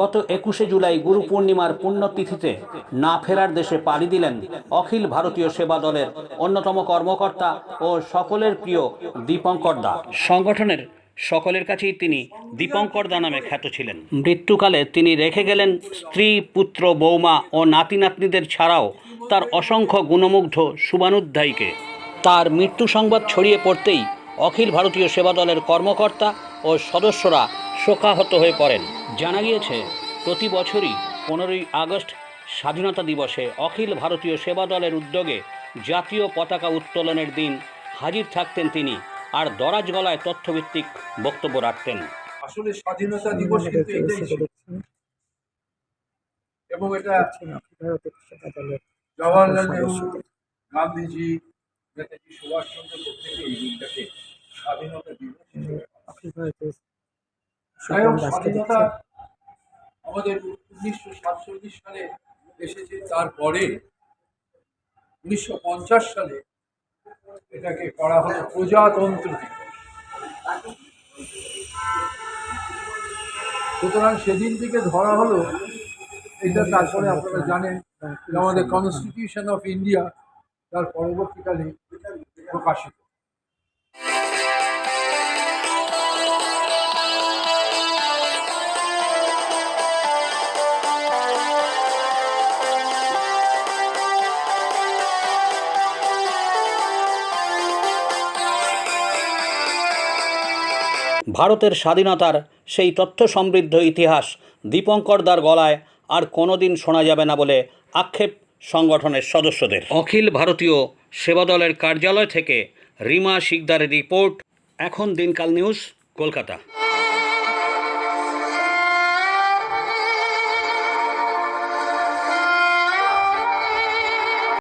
গত একুশে জুলাই গুরু পূর্ণিমার পুণ্যতিথিতে না ফেরার দেশে পাড়ি দিলেন অখিল ভারতীয় সেবা দলের অন্যতম কর্মকর্তা ও সকলের প্রিয় দীপঙ্কর দা। সংগঠনের সকলের কাছেই তিনি দীপঙ্কর দা নামে খ্যাত ছিলেন। মৃত্যুকালে তিনি রেখে গেলেন স্ত্রী পুত্র বৌমা ও নাতি নাতনিদের ছাড়াও তার অসংখ্য গুণমুগ্ধ শুভানুধ্যায়ীকে তার মৃত্যু সংবাদ ছড়িয়ে পড়তেই অখিল ভারতীয় সেবা দলের কর্মকর্তা ও সদস্যরা শোকাহত হয়ে পড়েন। জানা গিয়েছে প্রতি বছরই পনেরোই আগস্ট স্বাধীনতা দিবসে অখিল ভারতীয় সেবা দলের উদ্যোগে জাতীয় পতাকা উত্তোলনের দিন হাজির থাকতেন তিনি আর দরাজ গলায় তথ্যভিত্তিক বক্তব্য রাখতেন। আসলে স্বাধীনতা দিবস কিন্তু এটাই এবং এটা জওয়াহরলাল নেহরু গান্ধীজি নেতাজি সুভাষচন্দ্র প্রত্যেকে এই দিনটাকে স্বাধীনতা দিবস স্বাধীনতা আমাদের উনিশশো সাতচল্লিশ সালে এসেছে, তারপরে উনিশশো পঞ্চাশ সালে এটাকে করা হলো প্রজাতন্ত্র সুতরাং সেদিন থেকে ধরা হলো, এটা তারপরে আপনারা জানেন, আমাদের কনস্টিটিউশন অফ ইন্ডিয়া তার পরবর্তীকালে প্রকাশিত। ভারতের স্বাধীনতার সেই তথ্য সমৃদ্ধ ইতিহাস দীপঙ্কর দীপঙ্করদার গলায় আর কোনোদিন শোনা যাবে না বলে আক্ষেপ সংগঠনের সদস্যদের। অখিল ভারতীয় সেবা দলের কার্যালয় থেকে রিমা শিকদারের রিপোর্ট, এখন দিনকাল নিউজ, কলকাতা।